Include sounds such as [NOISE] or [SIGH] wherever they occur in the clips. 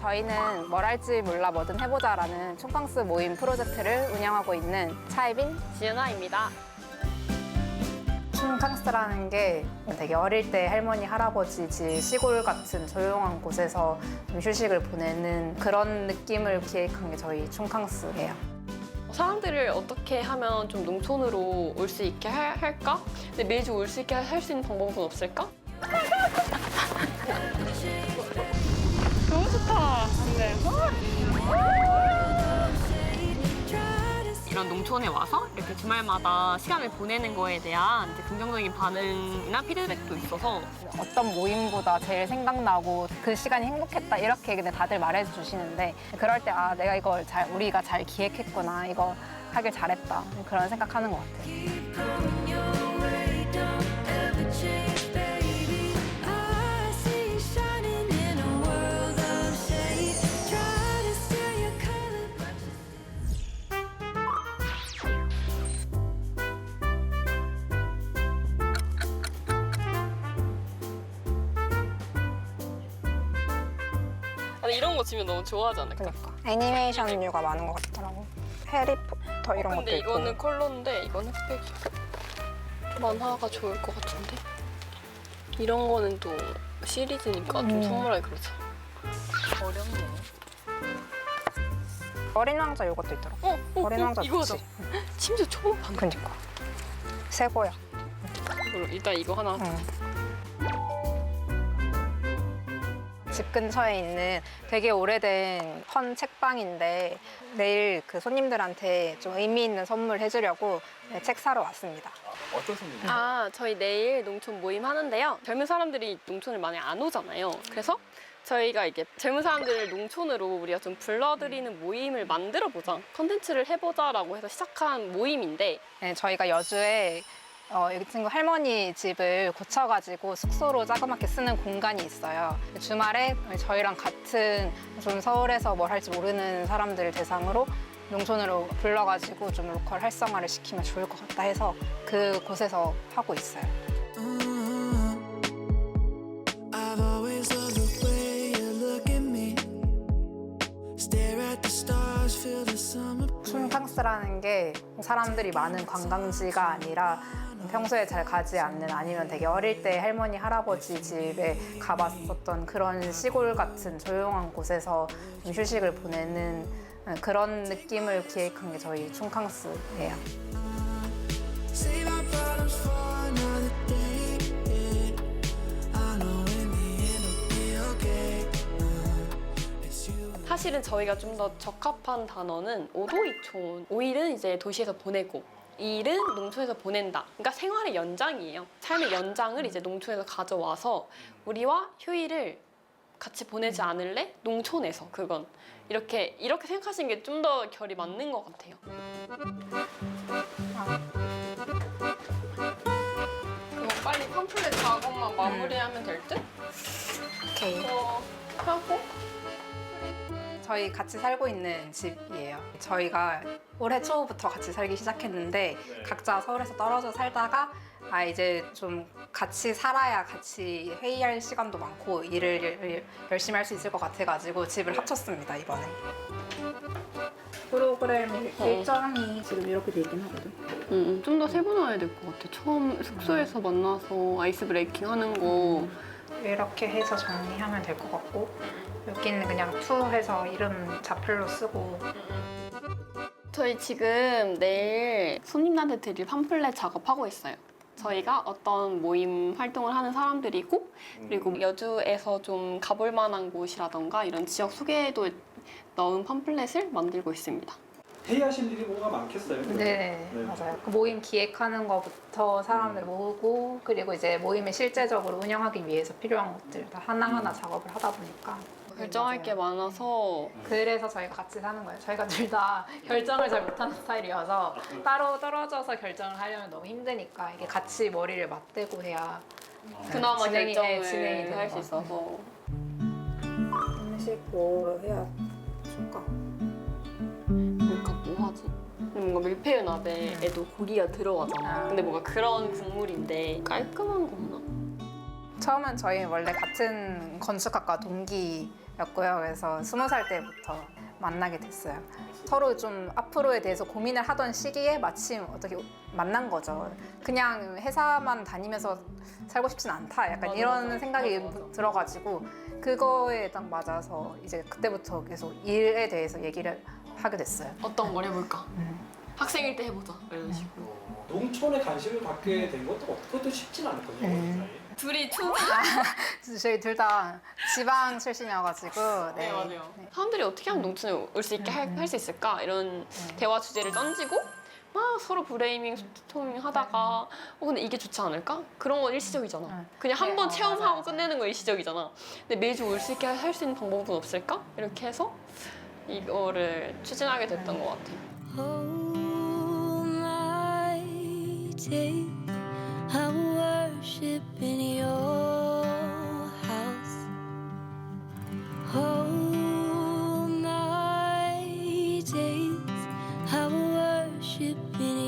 저희는 뭘 할지 몰라 뭐든 해보자라는 총캉스 모임 프로젝트를 운영하고 있는 차이빈 지은아입니다. 총캉스라는 게 되게 어릴 때 할머니 할아버지 집 시골 같은 조용한 곳에서 좀 휴식을 보내는 그런 느낌을 기획한 게 저희 총캉스예요. 사람들을 어떻게 하면 좀 농촌으로 올 수 있게 할, 할까? 근데 매주 올 수 있게 할 수 있는 방법은 없을까? [LAUGHS] 네. 이런 농촌에 와서 이렇게 주말마다 시간을 보내는 거에 대한 이제 긍정적인 반응이나 피드백도 있어서 어떤 모임보다 제일 생각나고 그 시간이 행복했다 이렇게 근데 다들 말해주시는데 그럴 때 아 내가 이걸 잘 우리가 잘 기획했구나 이거 하길 잘했다 그런 생각하는 것 같아요. 거 지면 너무 좋아하지 않을까? 그러니까 애니메이션류가 많은 것 같더라고. 해리포터 이런 것도 근데 있고. 이거는 컬러인데 이건 흑백이야. 만화가 좋을 것 같은데. 이런 거는 또 시리즈니까 좀 음. 선물하기 그렇죠. 어렵네. 어린 왕자 이것도 있더라고. 어, 어, 어린 어, 왕자 이거다. 좋지. 심지어 처음 봤네. 그러니까 새 거야. 이걸로 일단 이거 하나. 응. 집 근처에 있는 되게 오래된 헌 책방인데 내일 그 손님들한테 좀 의미 있는 선물 해주려고 네, 책 사러 왔습니다. 어떤 선생님? 아, 저희 내일 농촌 모임 하는데요. 젊은 사람들이 농촌을 많이 안 오잖아요. 그래서 저희가 이게 젊은 사람들을 농촌으로 우리가 좀 불러들이는 모임을 만들어 보자. 컨텐츠를 해보자라고 해서 시작한 모임인데 네, 저희가 여주에 어, 여기 친구 할머니 집을 고쳐가지고 숙소로 자그맣게 쓰는 공간이 있어요. 주말에 저희랑 같은 좀 서울에서 뭘 할지 모르는 사람들을 대상으로 농촌으로 불러가지고 좀 로컬 활성화를 시키면 좋을 것 같다 해서 그 곳에서 하고 있어요. Summer. 춘캉스라는 게 사람들이 많은 관광지가 아니라 평소에 잘 가지 않는 아니면 되게 어릴 때 할머니 할아버지 집에 가봤었던 그런 시골 같은 조용한 곳에서 좀 휴식을 보내는 그런 느낌을 기획한 게 저희 춘캉스예요. You. 사실은 저희가 좀 더 적합한 단어는 오도이촌. 오일은 이제 도시에서 보내고 일은 농촌에서 보낸다. 그러니까 생활의 연장이에요. 삶의 연장을 이제 농촌에서 가져와서 우리와 휴일을 같이 보내지 않을래? 농촌에서 그건 이렇게 이렇게 생각하시는 게 좀 더 결이 맞는 것 같아요. 그럼 빨리 팜플렛 작업만 마무리하면 될 듯? 오케이. 어, 하고 저희 같이 살고 있는 집이에요. 저희가 올해 초부터 같이 살기 시작했는데 각자 서울에서 떨어져 살다가 아 이제 좀 같이 살아야 같이 회의할 시간도 많고 일을 열심히 할 수 있을 것 같아가지고 집을 합쳤습니다 이번에. 프로그램 어. 일정이 지금 이렇게 돼 있긴 하거든. 음, 좀더 세분화해야 될 것 같아. 처음 숙소에서 만나서 아이스 브레이킹 하는 거. 이렇게 해서 정리하면 될 것 같고 여기는 그냥 투 해서 이름 자필로 쓰고 저희 지금 내일 손님들한테 드릴 팜플렛 작업하고 있어요. 저희가 어떤 모임 활동을 하는 사람들이고 그리고 여주에서 좀 가볼 만한 곳이라던가 이런 지역 소개도 넣은 팜플렛을 만들고 있습니다. 회의하신 일이 뭐가 많겠어요? 네, 네. 맞아요. 그 모임 기획하는 것부터 사람들 모으고 그리고 이제 모임을 실제적으로 운영하기 위해서 필요한 것들 다 하나하나 작업을 하다 보니까 결정할 네, 게 맞아요. 많아서 그래서 저희가 같이 사는 거예요. 저희가 둘 다 [LAUGHS] 결정을 잘 못하는 스타일이어서 따로 떨어져서 결정을 하려면 너무 힘드니까 이게 같이 머리를 맞대고 해야 그나마 진행이- 네, 진행이 결정을 되는 할 수 것 있어서 음식 뭐 해야 줄까? 뭔가 뭐 하지? 뭔가 밀푀유나베에도 고기가 들어가잖아. 아. 근데 뭔가 그런 국물인데 깔끔한 거 없나? 처음엔 저희 원래 같은 건축학과 동기 였 고요. 그래서 스무 살 때부터 만나게 됐어요. 서로 좀 앞으로에 대해서 고민을 하던 시기에 마침 어떻게 만난 거죠. 그냥 회사만 다니면서 살고 싶진 않다. 약간 맞아, 이런 맞아. 생각이 맞아, 맞아. 들어가지고 그거에 딱 맞아서 이제 그때부터 계속 일에 대해서 얘기를 하게 됐어요. 어떤 걸 해볼까? 음. 학생일 때 해보자. 이런 식으로. 어, 농촌에 관심을 갖게 된 것도 그것도 쉽진 않거든요. 음. 둘이 춘 [LAUGHS] 저희 둘 다 지방 출신이어가지고 네, 맞아요. 사람들이 어떻게 하면 농촌에 올 수 있게 할 수 있을까 이런 대화 주제를 던지고 막 서로 브레이밍, 스토밍 하다가 어 근데 이게 좋지 않을까? 그런 건 일시적이잖아. 응. 그냥 한 네, 번 어, 체험하고 맞아. 끝내는 거 일시적이잖아. 근데 매주 올 수 있게 할 수 있는 방법은 없을까? 이렇게 해서 이거를 추진하게 됐던 것 같아요. Hold my. I will worship in your house. Hold my days. I will worship in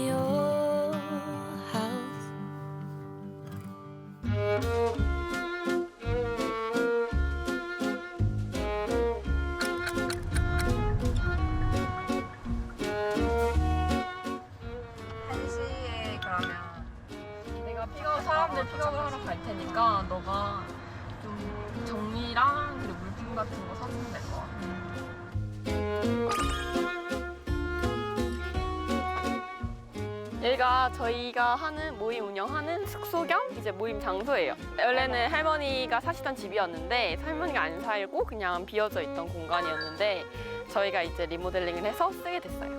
저희가 하는 모임 운영하는 숙소 겸 이제 모임 장소예요. 원래는 할머니가 사시던 집이었는데 할머니가 안 살고 그냥 비어져 있던 공간이었는데 저희가 이제 리모델링을 해서 쓰게 됐어요.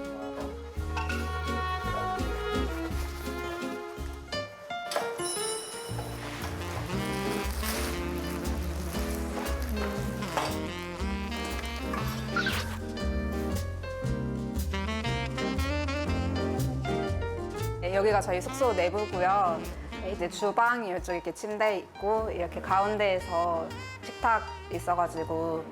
여기가 저희 숙소 내부고요. 네, 이제 주방이 이쪽 이렇게 침대 있고 이렇게 가운데에서 식탁 있어가지고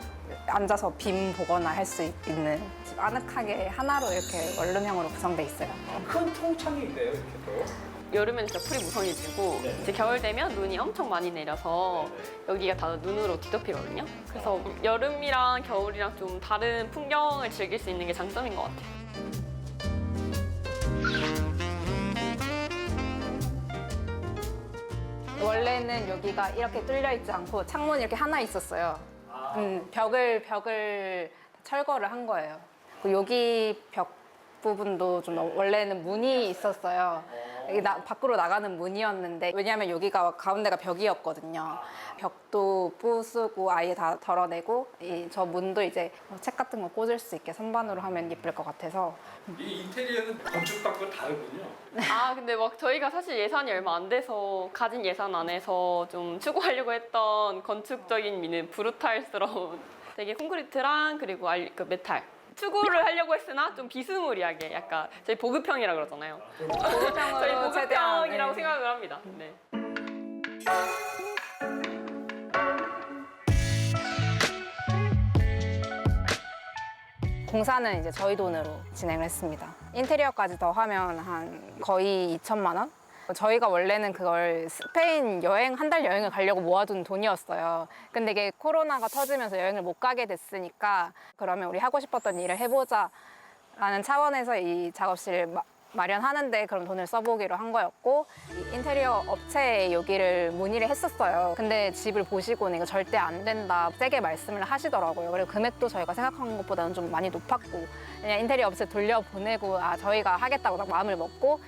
앉아서 빔 보거나 할 수 있는 집 아늑하게 하나로 이렇게 원룸형으로 구성돼 있어요. 큰 통창인데요, 이렇게 또. 여름에는 진짜 풀이 무성해지고 네. 이제 겨울 되면 눈이 엄청 많이 내려서 여기가 다 눈으로 뒤덮이거든요. 그래서 여름이랑 겨울이랑 좀 다른 풍경을 즐길 수 있는 게 장점인 것 같아요. 원래는 여기가 이렇게 뚫려 있지 않고 창문이 이렇게 하나 있었어요. 음, 벽을 벽을 철거를 한 거예요. 그 여기 벽 부분도 좀 원래는 문이 있었어요. 여기 나- 밖으로 나가는 문이었는데 왜냐하면 여기가 가운데가 벽이었거든요. 벽도 부수고 아예 다 덜어내고 이 저 문도 이제 뭐책 같은 거 꽂을 수 있게 선반으로 하면 예쁠 것 같아서 이 인테리어는 건축학과 다르군요. 아 근데 막 저희가 사실 예산이 얼마 안 돼서 가진 예산 안에서 좀 추구하려고 했던 건축적인 미는 브루탈스러운 [LAUGHS] 되게 콘크리트랑 그리고 알, 그 메탈 추구를 하려고 했으나 좀 비스무리하게 약간 저희 보급형이라 그러잖아요. 저희 보급형으로 최대한 보급형이라고 네. 생각을 합니다. 네. 공사는 이제 저희 돈으로 진행을 했습니다. 인테리어까지 더 하면 한 거의 2천만 원? 저희가 원래는 그걸 스페인 여행 한 달 여행을 가려고 모아둔 돈이었어요. 근데 이게 코로나가 터지면서 여행을 못 가게 됐으니까 그러면 우리 하고 싶었던 일을 해보자 라는 차원에서 이 작업실을 마, 마련하는데 그런 돈을 써보기로 한 거였고 이 인테리어 업체에 여기를 문의를 했었어요. 근데 집을 보시고는 이거 절대 안 된다 세게 말씀을 하시더라고요. 그리고 금액도 저희가 생각한 것보다는 좀 많이 높았고 그냥 인테리어 업체 돌려보내고 아 저희가 하겠다고 딱 마음을 먹고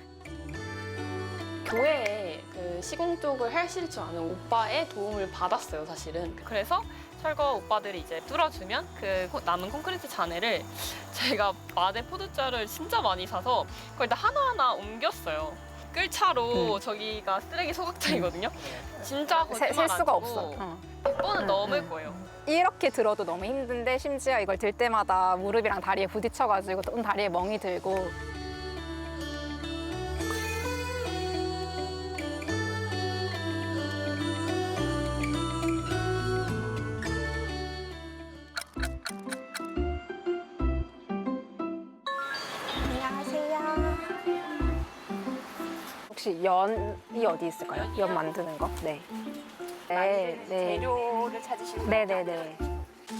교회에 그 시공 쪽을 하실 줄 아는 오빠의 도움을 받았어요, 사실은. 그래서 철거 오빠들이 이제 뚫어주면 그 코- 남은 콘크리트 잔해를 [LAUGHS] 제가 마대 포도자를 진짜 많이 사서 그걸 다 하나하나 옮겼어요. 끌차로 음. 저기가 쓰레기 소각장이거든요. 진짜 세- 거짓말 셀 안 수가 치고 없어. 어. 100번은 음, 넘을 음. 거예요. 이렇게 들어도 너무 힘든데 심지어 이걸 들 때마다 무릎이랑 다리에 부딪혀가지고 또 다리에 멍이 들고 연이 어디 있을까요? 연 만드는 거? 네. 네, 네. 재료를 찾으시는 네 네 네.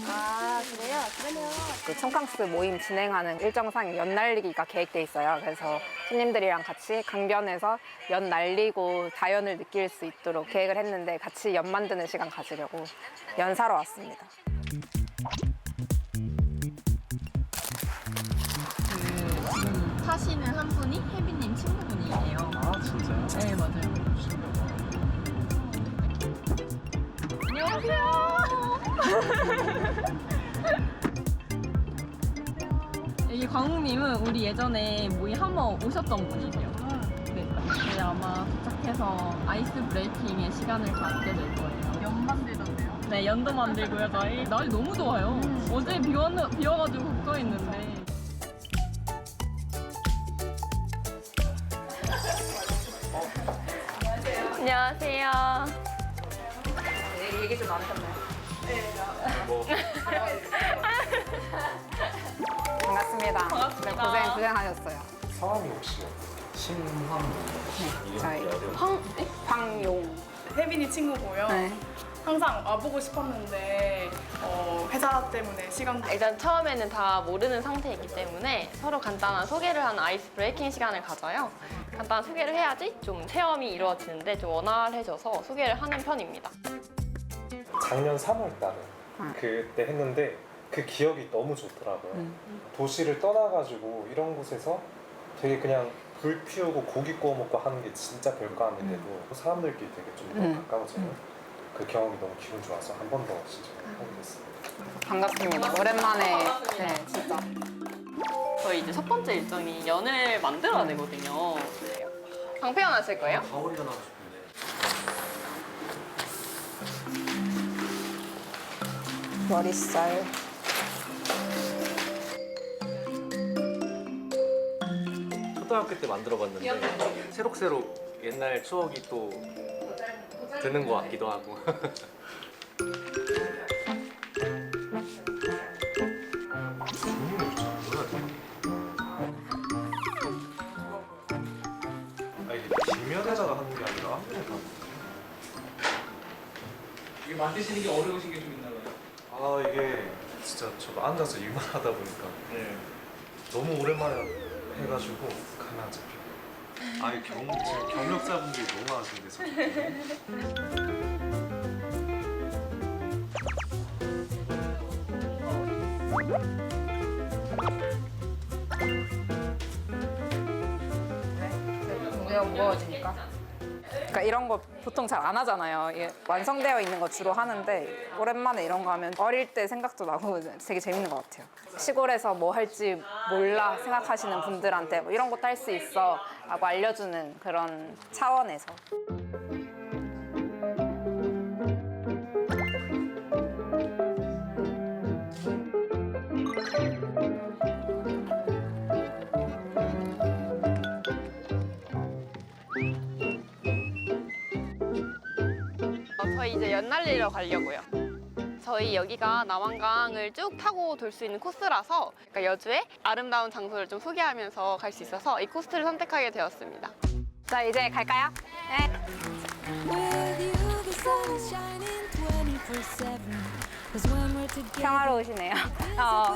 아 그래요? 그러면 그 촌캉스 모임 진행하는 일정상 연 날리기가 계획돼 있어요. 그래서 손님들이랑 같이 강변에서 연 날리고 자연을 느낄 수 있도록 계획을 했는데 같이 연 만드는 시간 가지려고 연 사러 왔습니다. 사시는 한 분이 혜빈님 친구분이에요. 아 진짜요? 네, 맞아요. 안녕하세요. [LAUGHS] 여기 광욱님은 우리 예전에 모임 한번 오셨던 분이세요. 네. 저희 아마 도착해서 아이스 브레이킹의 시간을 갖게 될 거예요. 연 만들던데요? 네, 연도 만들고요. 저희 날이 너무 좋아요. 어제 비, 왔, 비 와가지고 걱정했는데. 안녕하세요. 네, 얘기 좀 나누셨나요? 반갑습니다. 반갑습니다. 네, 고생 고생하셨어요. 성함이 혹시 심황 네, 저희. 황, 네? 황용. 혜빈이 친구고요. 네. 항상 와보고 싶었는데 어, 회사 때문에 시간 일단 처음에는 다 모르는 상태이기 때문에 서로 간단한 소개를 하는 아이스 브레이킹 시간을 가져요. 간단한 소개를 해야지 좀 체험이 이루어지는데 좀 원활해져서 소개를 하는 편입니다. 작년 3월 달에 아. 그때 했는데 그 기억이 너무 좋더라고요. 음. 도시를 떠나가지고 이런 곳에서 되게 그냥 불 피우고 고기 구워 먹고 하는 게 진짜 별거 아닌데도 사람들끼리 되게 좀더 음. 가까워지는 그 경험이 너무 기분 좋아서 한 번 더 신청하게 됐어요. 반갑습니다. 오랜만에 네, 진짜. 저희 이제 첫 번째 일정이 연을 만들어내거든요. 방패연 하실 거예요? 가오리가 나고 싶은데. 머리살. 초등학교 때 만들어봤는데 새록새록 옛날 추억이 또 드는 것 같기도 하고 아 이게 뒷면에다가 하는 게 아니라 앞면에 다. 이게 만드시는 게 어려우신 게 좀 있나 봐요. 아 이게 진짜 저도 앉아서 일만 하다 보니까 너무 오랜만에 해가지고. 아 경, 지금 경력자분들이 너무 많으신데 솔직히. 무게가 무거워지니까. 그러니까 이런 거 보통 잘 안 하잖아요. 이게 완성되어 있는 거 주로 하는데 오랜만에 이런 거 하면 어릴 때 생각도 나고 되게 재밌는 것 같아요. 시골에서 뭐 할지 몰라 생각하시는 분들한테 뭐 이런 것도 할 수 있어 라고 알려주는 그런 차원에서. 연날리러 가려고요. 저희 여기가 남한강을 쭉 타고 돌 수 있는 코스라서 그러니까 여주의 아름다운 장소를 좀 소개하면서 갈 수 있어서 이 코스를 선택하게 되었습니다. 자 이제 갈까요? 네. [LAUGHS] With you, the sun is shining 24/7. 'Cause when we're together, 평화로우시네요. 어,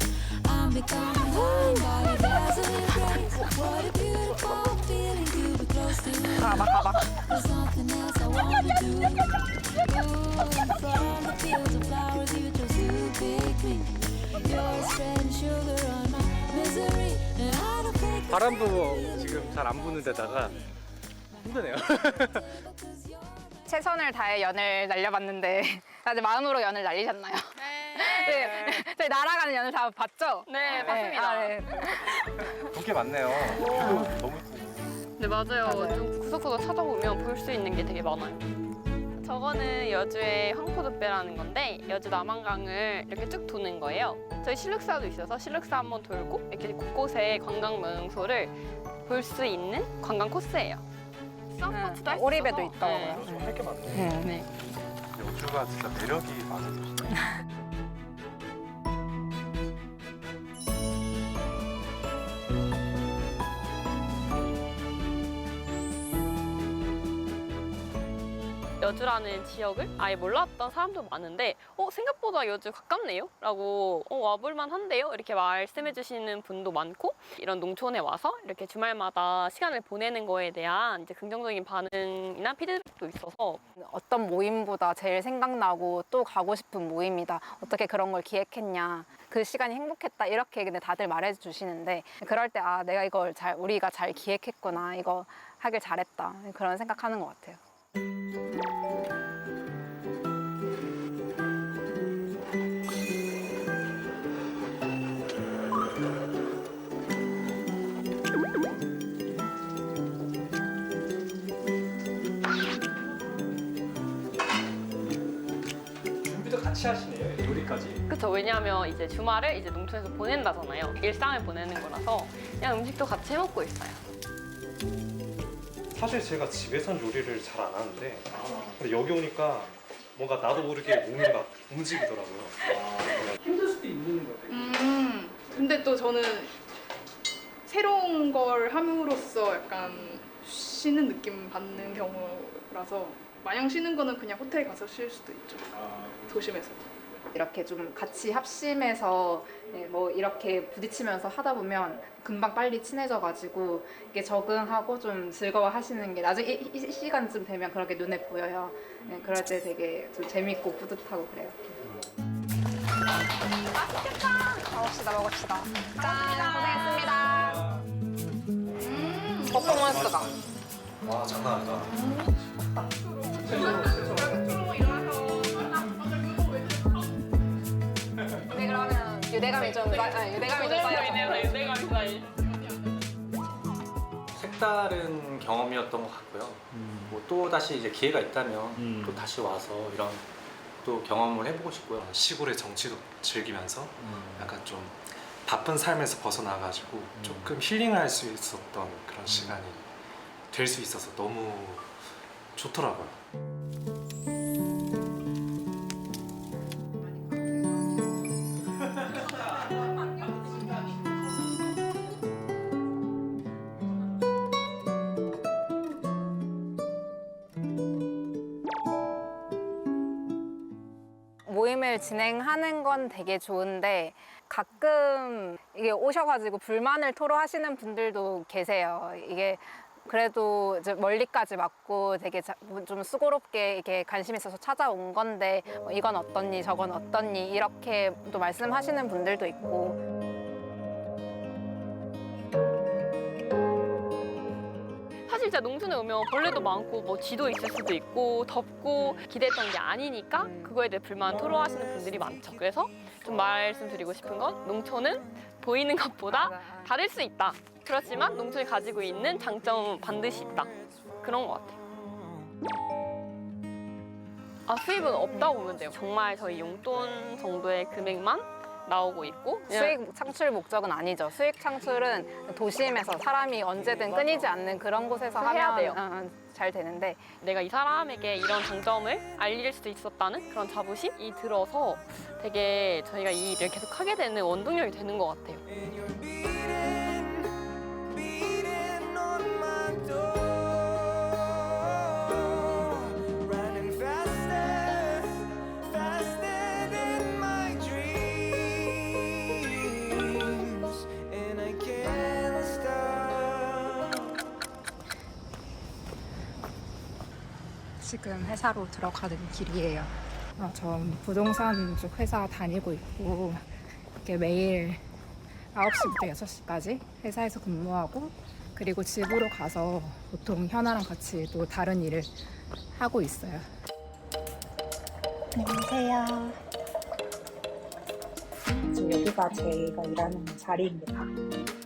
바람도 지금 잘 안 부는 데다가 힘드네요 최선을 다해 연을 날려봤는데 다들 마음으로 연을 날리셨나요? 네. 네, 저희 날아가는 연을 다 봤죠? 네, 맞습니다. 아, 네. 게 많네요. 너무 이쁘고. 네 맞아요. 맞아요. 좀 구석구석 찾아보면 볼 수 있는 게 되게 많아요. 저거는 여주의 황포도배라는 건데 여주 남한강을 이렇게 쭉 도는 거예요. 저희 실륵사도 있어서 실륵사 한번 돌고 이렇게 곳곳에 관광 명소를 볼 수 있는 관광 코스예요. 서포트도 할 수 오리배도 있어서. 있더라고요. 네. 할게 많네. 음. 네. 여주가 진짜 매력이 많은 도시네. 여주라는 지역을 아예 몰랐던 사람도 많은데 어 생각보다 여주 가깝네요 라고 어, 와볼만 한데요 이렇게 말씀해 주시는 분도 많고 이런 농촌에 와서 이렇게 주말마다 시간을 보내는 거에 대한 이제 긍정적인 반응이나 피드백도 있어서 어떤 모임보다 제일 생각나고 또 가고 싶은 모임이다. 어떻게 그런 걸 기획했냐. 그 시간이 행복했다. 이렇게 근데 다들 말해 주시는데 그럴 때 아, 내가 이걸 잘 우리가 잘 기획했구나. 이거 하길 잘했다. 그런 생각하는 것 같아요. 준비도 왜냐하면 이제 주말을 이제 농촌에서 보낸다잖아요. 일상을 보내는 거라서 그냥 음식도 같이 해먹고 있어요 사실 제가 집에선 요리를 잘 안 하는데 근데 여기 오니까 뭔가 나도 모르게 몸이 막 움직이더라고요. 힘들 수도 있는 거예요. 음, 근데 또 저는 새로운 걸 함으로써 약간 쉬는 느낌 받는 경우라서 마냥 쉬는 거는 그냥 호텔 가서 쉴 수도 있죠. 아, 도심에서. 이렇게 좀 같이 합심해서 네, 뭐 이렇게 부딪히면서 하다 보면 금방 빨리 친해져가지고 이게 적응하고 좀 즐거워하시는 게 나중에 이, 이 시간쯤 되면 그렇게 눈에 보여요. 네, 그럴 때 되게 좀 재밌고 뿌듯하고 그래요. 맛있겠다. 먹읍시다, 먹읍시다. 짠, 고생했습니다. 퍼포먼스가. 와 장난 아니다. 네, 유대감이 좀, 쌓- 아, 유대감이 좀 쌓여서. 유대감이 쌓이 색다른 경험이었던 것 같고요. 뭐또 다시 이제 기회가 있다면 또 다시 와서 이런 또 경험을 해보고 싶고요. 시골의 정치도 즐기면서 약간 좀 바쁜 삶에서 벗어나가지고 조금 힐링을 할 수 있었던 그런 시간이 될 수 있어서 너무 좋더라고요. 진행하는 건 되게 좋은데 가끔 이게 오셔가지고 불만을 토로하시는 분들도 계세요. 이게 그래도 이제 멀리까지 왔고 되게 자- 좀 수고롭게 이렇게 관심 있어서 찾아온 건데 뭐 이건 어떻니 저건 어떻니 이렇게 또 말씀하시는 분들도 있고 진짜 농촌에 오면 벌레도 많고 뭐 쥐도 있을 수도 있고 덥고 기대했던 게 아니니까 그거에 대해 불만 토로하시는 분들이 많죠. 그래서 좀 말씀드리고 싶은 건 농촌은 보이는 것보다 다를 수 있다. 그렇지만 농촌이 가지고 있는 장점은 반드시 있다. 그런 것 같아요. 아 수입은 없다고 보면 돼요. 정말 저희 용돈 정도의 금액만 나오고 있고 그냥 수익 창출 목적은 아니죠. 수익 창출은 도심에서 사람이 언제든 끊이지 않는 그런 곳에서 해야 하면 돼요. 어, 어, 잘 되는데 내가 이 사람에게 이런 장점을 알릴 수 있었다는 그런 자부심이 들어서 되게 저희가 이 일을 계속 하게 되는 원동력이 되는 것 같아요. 지금 회사로 들어가는 길이에요. 어, 전 부동산 쪽 회사 다니고 있고 이렇게 매일 9시부터 6시까지 회사에서 근무하고 그리고 집으로 가서 보통 현아랑 같이 또 다른 일을 하고 있어요. 안녕하세요. 지금 여기가 제가 일하는 자리입니다.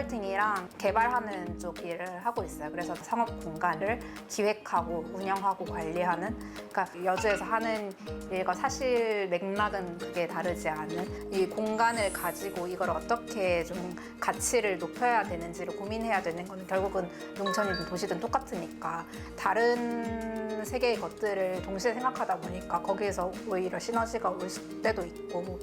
컨설팅이랑 개발하는 쪽 일을 하고 있어요. 그래서 상업 공간을 기획하고 운영하고 관리하는 그러니까 여주에서 하는 일과 사실 맥락은 그게 다르지 않은 이 공간을 가지고 이걸 어떻게 좀 가치를 높여야 되는지를 고민해야 되는 거는 결국은 농촌이든 도시든 똑같으니까 다른 세계의 것들을 동시에 생각하다 보니까 거기에서 오히려 시너지가 올 때도 있고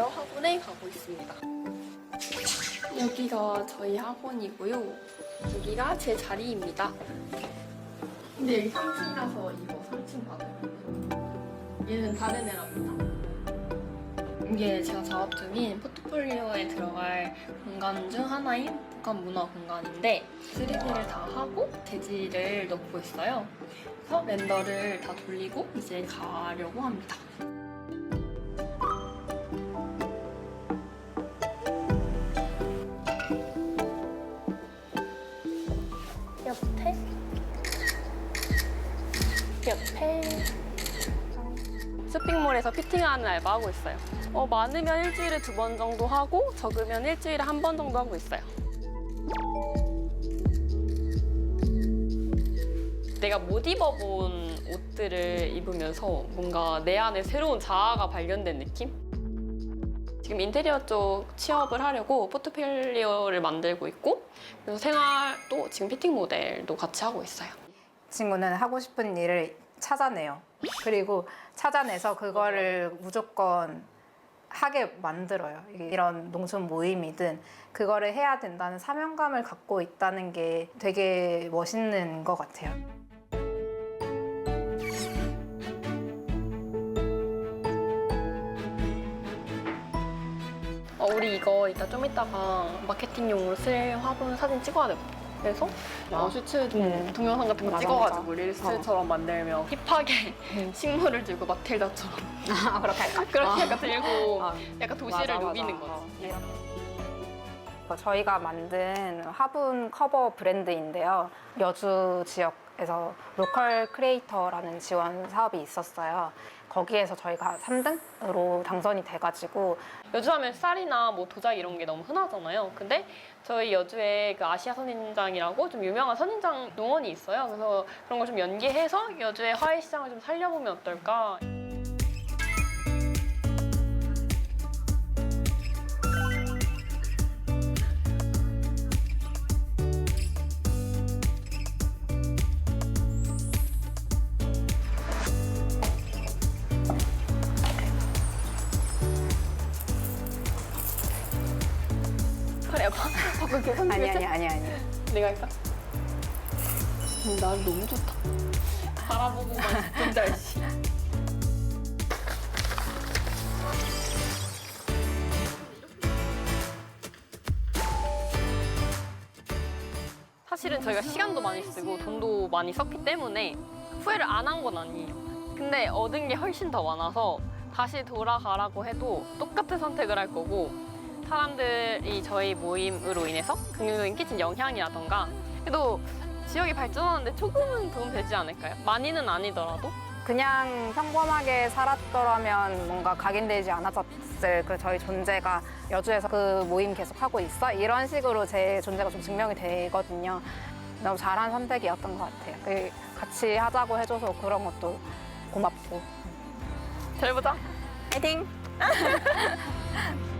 인테리어 학원에 가고 있습니다. 여기가 저희 학원이고요. 여기가 제 자리입니다. 근데 여기 3층이라서 이거 3층 받아요. 얘는 다른 애랍니다. 이게 제가 작업 중인 포트폴리오에 들어갈 공간 중 하나인 복합 문화 공간인데 3D를 다 하고 재질을 넣고 있어요. 그래서 렌더를 다 돌리고 이제 가려고 합니다. 쇼핑몰에서 피팅하는 알바 하고 있어요. 어, 많으면 일주일에 두 번 정도 하고 적으면 일주일에 한 번 정도 하고 있어요. 내가 못 입어본 옷들을 입으면서 뭔가 내 안에 새로운 자아가 발견된 느낌? 지금 인테리어 쪽 취업을 하려고 포트폴리오를 만들고 있고 그래서 생활도 지금 피팅 모델도 같이 하고 있어요. 친구는 하고 싶은 일을 찾아내요. 그리고 찾아내서 그거를 무조건 하게 만들어요. 이런 농촌 모임이든 그거를 해야 된다는 사명감을 갖고 있다는 게 되게 멋있는 것 같아요. 어, 우리 이거 이따 좀 이따가 마케팅용으로 쓸 화분 사진 찍어야 돼. 그래서 어, 슈츠 좀 동영상 같은 거 맞아, 찍어가지고. 릴스처럼 만들면 힙하게 [LAUGHS] 식물을 들고 마틸다처럼 아, 그렇게 할까? 그렇게 약간 들고 아, 약간 도시를 맞아, 누비는 맞아. 거지. 어, 저희가 만든 화분 커버 브랜드인데요. 여주 지역에서 로컬 크리에이터라는 지원 사업이 있었어요. 거기에서 저희가 3등으로 당선이 돼가지고 여주하면 쌀이나 뭐 도자기 이런 게 너무 흔하잖아요. 근데 저희 여주에 그 아시아 선인장이라고 좀 유명한 선인장 농원이 있어요. 그래서 그런 걸 좀 연계해서 여주의 화훼 시장을 좀 살려보면 어떨까. 바꿔 계산 아니 아니 아니 아니. 내가 할까? 음, 날 너무 좋다. 바라보고만 혼자 씨. 사실은 저희가 시간도 많이 쓰고 돈도 많이 썼기 때문에 후회를 안 한 건 아니에요. 근데 얻은 게 훨씬 더 많아서 다시 돌아가라고 해도 똑같은 선택을 할 거고 사람들이 저희 모임으로 인해서 긍정적인 끼친 영향이라던가 그래도 지역이 발전하는데 조금은 도움 되지 않을까요? 많이는 아니더라도 그냥 평범하게 살았더라면 뭔가 각인되지 않았었을 그 저희 존재가 여주에서 그 모임 계속 하고 있어 이런 식으로 제 존재가 좀 증명이 되거든요. 너무 잘한 선택이었던 것 같아요. 그 같이 하자고 해줘서 그런 것도 고맙고. 잘 보자. 화이팅! [LAUGHS]